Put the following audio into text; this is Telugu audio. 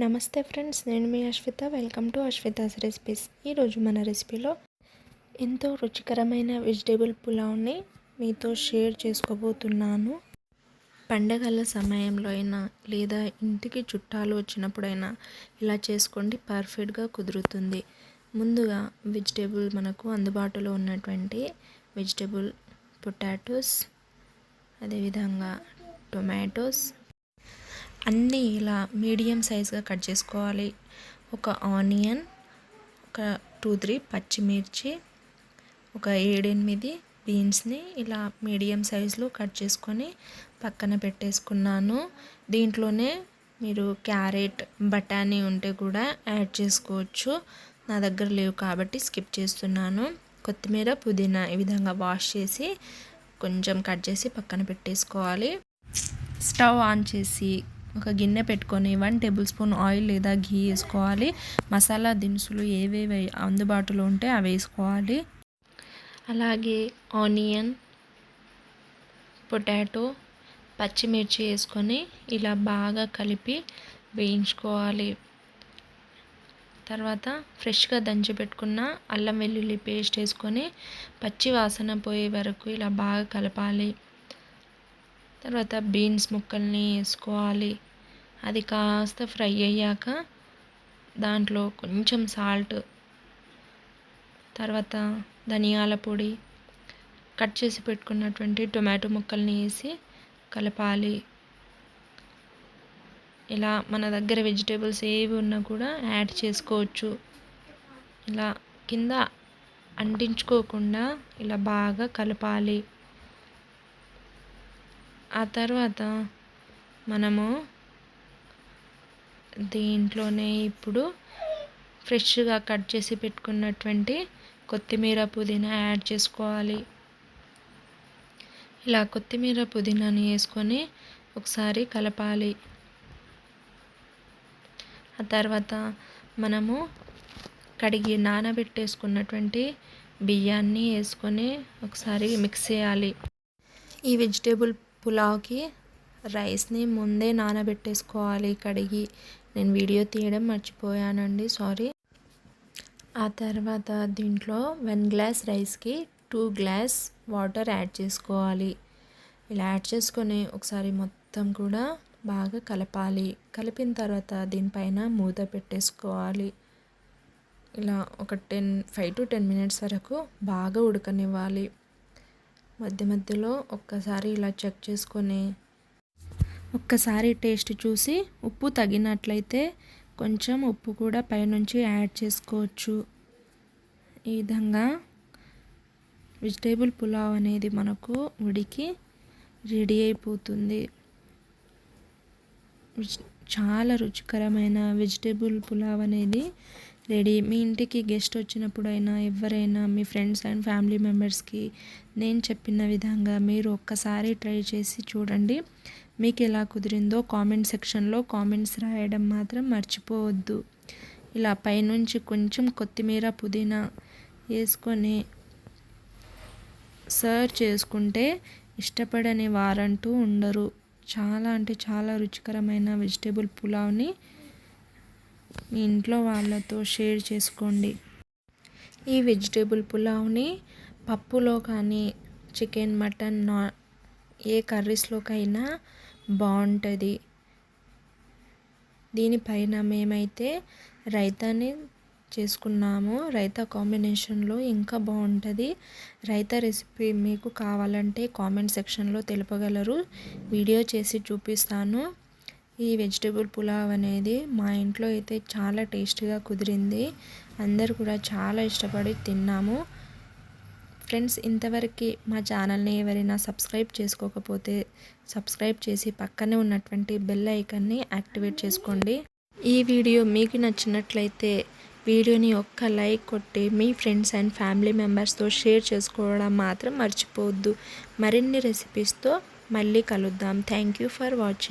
నమస్తే ఫ్రెండ్స్ నేను మీ Ashwitha. Welcome to Ashwitha's recipes. ఈరోజు మన రెసిపీలో ఎంతో రుచికరమైన వెజిటేబుల్ పులావ్ని మీతో షేర్ చేసుకోబోతున్నాను. పండగల సమయంలో అయినా లేదా ఇంటికి చుట్టాలు వచ్చినప్పుడైనా ఇలా చేసుకోండి పర్ఫెక్ట్గా కుదురుతుంది. ముందుగా వెజిటేబుల్ మనకు అందుబాటులో ఉన్నటువంటి వెజిటేబుల్ పొటాటోస్ అదేవిధంగా టొమాటోస్ అన్నీ ఇలా మీడియం సైజ్గా కట్ చేసుకోవాలి. ఒక ఆనియన్ ఒక టూ త్రీ పచ్చిమిర్చి ఒక ఏడెనిమిది బీన్స్ని ఇలా మీడియం సైజులో కట్ చేసుకొని పక్కన పెట్టేసుకున్నాను. దీంట్లోనే మీరు క్యారెట్ బఠానీ ఉంటే కూడా యాడ్ చేసుకోవచ్చు. నా దగ్గర లేవు కాబట్టి స్కిప్ చేస్తున్నాను. కొత్తిమీర పుదీనా ఈ విధంగా వాష్ చేసి కొంచెం కట్ చేసి పక్కన పెట్టేసుకోవాలి. స్టవ్ ఆన్ చేసి ఒక గిన్నె పెట్టుకొని వన్ టేబుల్ స్పూన్ ఆయిల్ లేదా ఘీ వేసుకోవాలి. మసాలా దినుసులు ఏవేవి అందుబాటులో ఉంటే అవి వేసుకోవాలి. అలాగే ఆనియన్ పొటాటో పచ్చిమిర్చి వేసుకొని ఇలా బాగా కలిపి వేయించుకోవాలి. తర్వాత ఫ్రెష్గా దంచి పెట్టుకున్న అల్లం వెల్లుల్లి పేస్ట్ వేసుకొని పచ్చి వాసన పోయే వరకు ఇలా బాగా కలపాలి. తర్వాత బీన్స్ ముక్కల్ని వేసుకోవాలి. అది కాస్త ఫ్రై అయ్యాక దాంట్లో కొంచెం సాల్ట్ తర్వాత ధనియాల పొడి కట్ చేసి పెట్టుకున్నటువంటి టొమాటో ముక్కల్ని వేసి కలపాలి. ఇలా మన దగ్గర వెజిటేబుల్స్ ఏవి ఉన్నా కూడా యాడ్ చేసుకోవచ్చు. ఇలా కింద అంటించుకోకుండా ఇలా బాగా కలపాలి. ఆ తర్వాత మనము దీంట్లోనే ఇప్పుడు ఫ్రెష్గా కట్ చేసి పెట్టుకున్నటువంటి కొత్తిమీర పుదీనా యాడ్ చేసుకోవాలి. ఇలా కొత్తిమీర పుదీనాని వేసుకొని ఒకసారి కలపాలి. ఆ తర్వాత మనము కడిగి నానబెట్టేసుకున్నటువంటి బియ్యాన్ని వేసుకొని ఒకసారి మిక్స్ చేయాలి. ఈ వెజిటేబుల్ పులావ్కి రైస్ని ముందే నానబెట్టేసుకోవాలి కడిగి. నేను వీడియో తీయడం మర్చిపోయానండి సారీ. ఆ తర్వాత దీంట్లో వన్ గ్లాస్ రైస్కి టూ గ్లాస్ వాటర్ యాడ్ చేసుకోవాలి. ఇలా యాడ్ చేసుకొని ఒకసారి మొత్తం కూడా బాగా కలపాలి. కలిపిన తర్వాత దీనిపైన మూత పెట్టేసుకోవాలి. ఇలా ఒక ten five to ten minutes వరకు బాగా ఉడకనివ్వాలి. మధ్య మధ్యలో ఒక్కసారి ఇలా చెక్ చేసుకొని ఒక్కసారి టేస్ట్ చూసి ఉప్పు తగినట్లయితే కొంచెం ఉప్పు కూడా పైనుంచి యాడ్ చేసుకోవచ్చు. ఈ విధంగా వెజిటేబుల్ పులావ్ అనేది మనకు ఉడికి రెడీ అయిపోతుంది. చాలా రుచికరమైన వెజిటేబుల్ పులావ్ అనేది రెడీ. మీ ఇంటికి గెస్ట్ వచ్చినప్పుడైనా ఎవరైనా మీ ఫ్రెండ్స్ అండ్ ఫ్యామిలీ మెంబర్స్కి నేను చెప్పిన విధంగా మీరు ఒక్కసారి ట్రై చేసి చూడండి. మీకు ఎలా కుదిరిందో కామెంట్ సెక్షన్లో కామెంట్స్ రాయడం మాత్రం మర్చిపోవద్దు. ఇలా పైనుంచి కొంచెం కొత్తిమీర పుదీనా వేసుకొని సర్వ్ చేసుకుంటే ఇష్టపడని వారంటూ ఉండరు. చాలా అంటే చాలా రుచికరమైన వెజిటేబుల్ పులావ్ని మీ ఇంట్లో వాళ్ళతో షేర్ చేసుకోండి. ఈ వెజిటేబుల్ పులావ్ని పప్పులో కానీ చికెన్ మటన్ నా ఏ కర్రీస్లోకైనా బాగుంటుంది దీనిపైన మేమైతే రైతాని చేసుకున్నాము. రైతా కాంబినేషన్లో ఇంకా బాగుంటుంది రైతా రెసిపీ మీకు కావాలంటే కామెంట్ సెక్షన్లో తెలుపగలరు. వీడియో చేసి చూపిస్తాను. ఈ వెజిటేబుల్ పులావ్ అనేది మా ఇంట్లో అయితే చాలా టేస్టీగా కుదిరింది. అందరు కూడా చాలా ఇష్టపడి తిన్నాము. ఫ్రెండ్స్ ఇంతవరకు మా ఛానల్ని ఎవరైనా సబ్స్క్రైబ్ చేసుకోకపోతే సబ్స్క్రైబ్ చేసి పక్కనే ఉన్నటువంటి బెల్ ఐకాన్ని యాక్టివేట్ చేసుకోండి. ఈ వీడియో మీకు నచ్చినట్లయితే వీడియోని ఒక్క లైక్ కొట్టి మీ ఫ్రెండ్స్ అండ్ ఫ్యామిలీ మెంబర్స్తో షేర్ చేసుకోవడం మాత్రం మర్చిపోవద్దు. మరిన్ని రెసిపీస్తో మళ్ళీ కలుద్దాం. Thank you for watching.